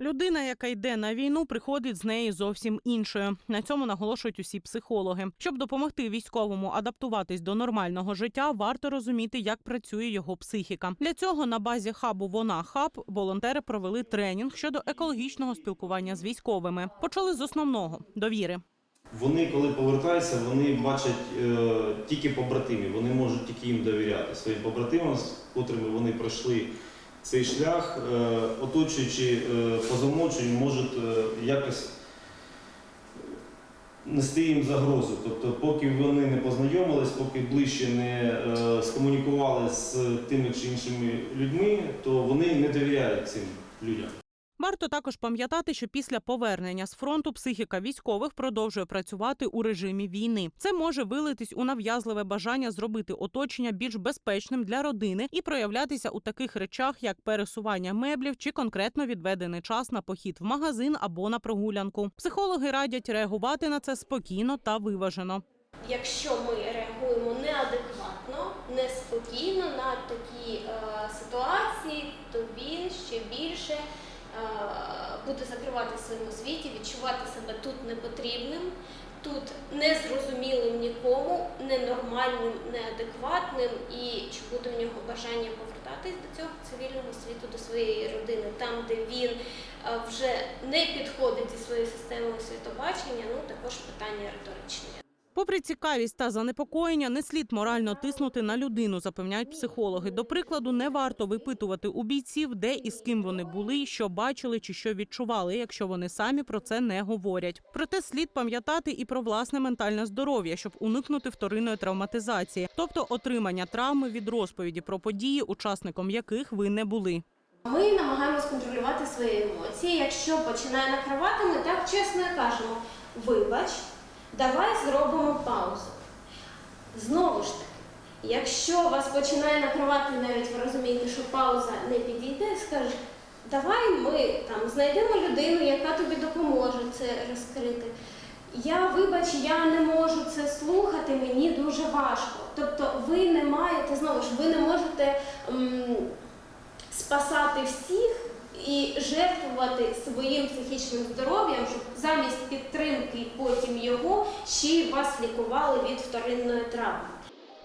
Людина, яка йде на війну, приходить з неї зовсім іншою. На цьому наголошують усі психологи. Щоб допомогти військовому адаптуватись до нормального життя, варто розуміти, як працює його психіка. Для цього на базі хабу Вона хаб волонтери провели тренінг щодо екологічного спілкування з військовими. Почали з основного довіри. Вони, коли повертаються, вони бачать е, тільки побратимів, вони можуть тільки їм довіряти своїм побратимам, з котрими вони пройшли цей шлях, е, оточуючи по замовченню, можуть е, якось нести їм загрозу. Тобто, поки вони не познайомились, поки ближче не е, скомунікували з тими чи іншими людьми, то вони не довіряють цим людям. Варто також пам'ятати, що після повернення з фронту психіка військових продовжує працювати у режимі війни. Це може вилитись у нав'язливе бажання зробити оточення більш безпечним для родини і проявлятися у таких речах, як пересування меблів чи конкретно відведений час на похід в магазин або на прогулянку. Психологи радять реагувати на це спокійно та виважено. Якщо ми реагуємо неадекватно, неспокійно на такі е, ситуації, то він ще більше буде закривати в своєму світі, відчувати себе тут непотрібним, тут незрозумілим нікому, ненормальним, неадекватним і чи буде в нього бажання повертатись до цього цивільного світу, до своєї родини, там, де він е, вже не підходить зі своєю системою світобачення, ну також питання риторичне. Попри цікавість та занепокоєння, не слід морально тиснути на людину, запевняють психологи. До прикладу, не варто випитувати у бійців, де і з ким вони були, що бачили чи що відчували, якщо вони самі про це не говорять. Проте слід пам'ятати і про власне ментальне здоров'я, щоб уникнути вторинної травматизації, тобто отримання травми від розповіді про події, учасником яких ви не були. Ми намагаємось контролювати свої емоції. Якщо починає накривати, ми так чесно кажемо: вибач, давай зробимо паузу. Знову ж таки, якщо вас починає накривати, навіть ви розумієте, що пауза не підійде, скаже, давай ми там знайдемо людину, яка тобі допоможе це розкрити. Я, вибач, я не можу це слухати, мені дуже важко. Тобто ви не маєте, знову ж, ви не можете. м, спасати всіх і жертвувати своїм психічним здоров'ям, щоб замість підтримки потім його ще й вас лікували від вторинної травми.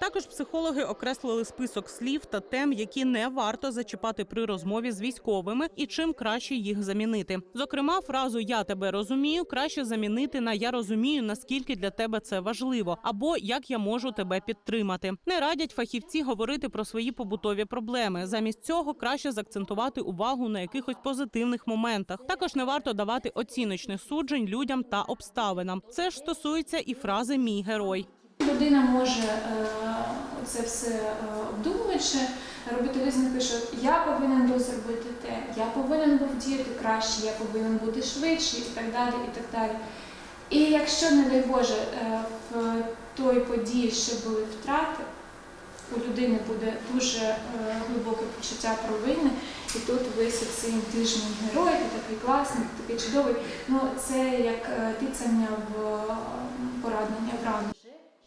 Також психологи окреслили список слів та тем, які не варто зачіпати при розмові з військовими, і чим краще їх замінити. Зокрема, фразу Я тебе розумію краще замінити на Я розумію, наскільки для тебе це важливо, або як я можу тебе підтримати. Не радять фахівці говорити про свої побутові проблеми. Замість цього краще заакцентувати увагу на якихось позитивних моментах. Також не варто давати оціночних суджень людям та обставинам. Це ж стосується і фрази Мій герой. Людина може е, це все е, обдумуючи, робити висновки, що я повинен був зробити те, я повинен був діяти краще, я повинен бути швидший і так далі. І так далі. І якщо, не дай Боже, е, в той події ще були втрати, у людини буде дуже глибоке почуття провини, і тут висить цим ти герой, ти такий класний, ти такий чудовий. Ну це як тицяння в поранення в рану.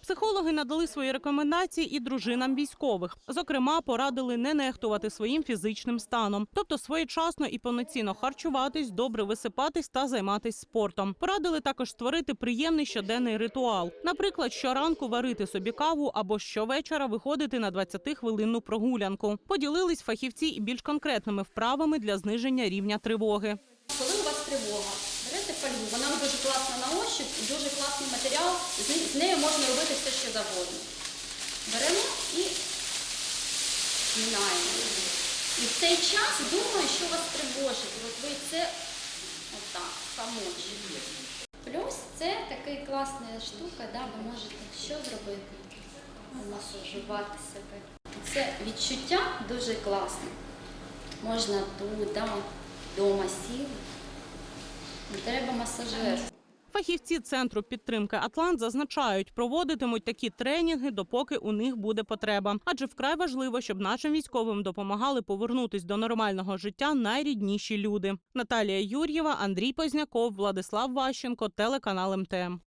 Психологи надали свої рекомендації і дружинам військових. Зокрема, порадили не нехтувати своїм фізичним станом, тобто своєчасно і повноцінно харчуватись, добре висипатись та займатися спортом. Порадили також створити приємний щоденний ритуал. Наприклад, щоранку варити собі каву або щовечора виходити на 20-хвилинну прогулянку. Поділились фахівці і більш конкретними вправами для зниження рівня тривоги. Коли у вас тривога, берете фольгу, вона дуже і дуже класний матеріал, з нею можна робити все, що завгодно. Беремо і змінаємо. І в цей час думаю, що вас тривожить. От ви це отак, помочь. Плюс це така класна штука, да, ви можете що зробити? Масажувати себе. Це відчуття дуже класне. Можна тут, да, вдома. Не треба масажер. Фахівці центру підтримки Атлант зазначають, проводитимуть такі тренінги, допоки у них буде потреба. Адже вкрай важливо, щоб нашим військовим допомагали повернутись до нормального життя найрідніші люди. Наталія Юр'єва, Андрій Позняков, Владислав Ващенко, телеканал МТМ.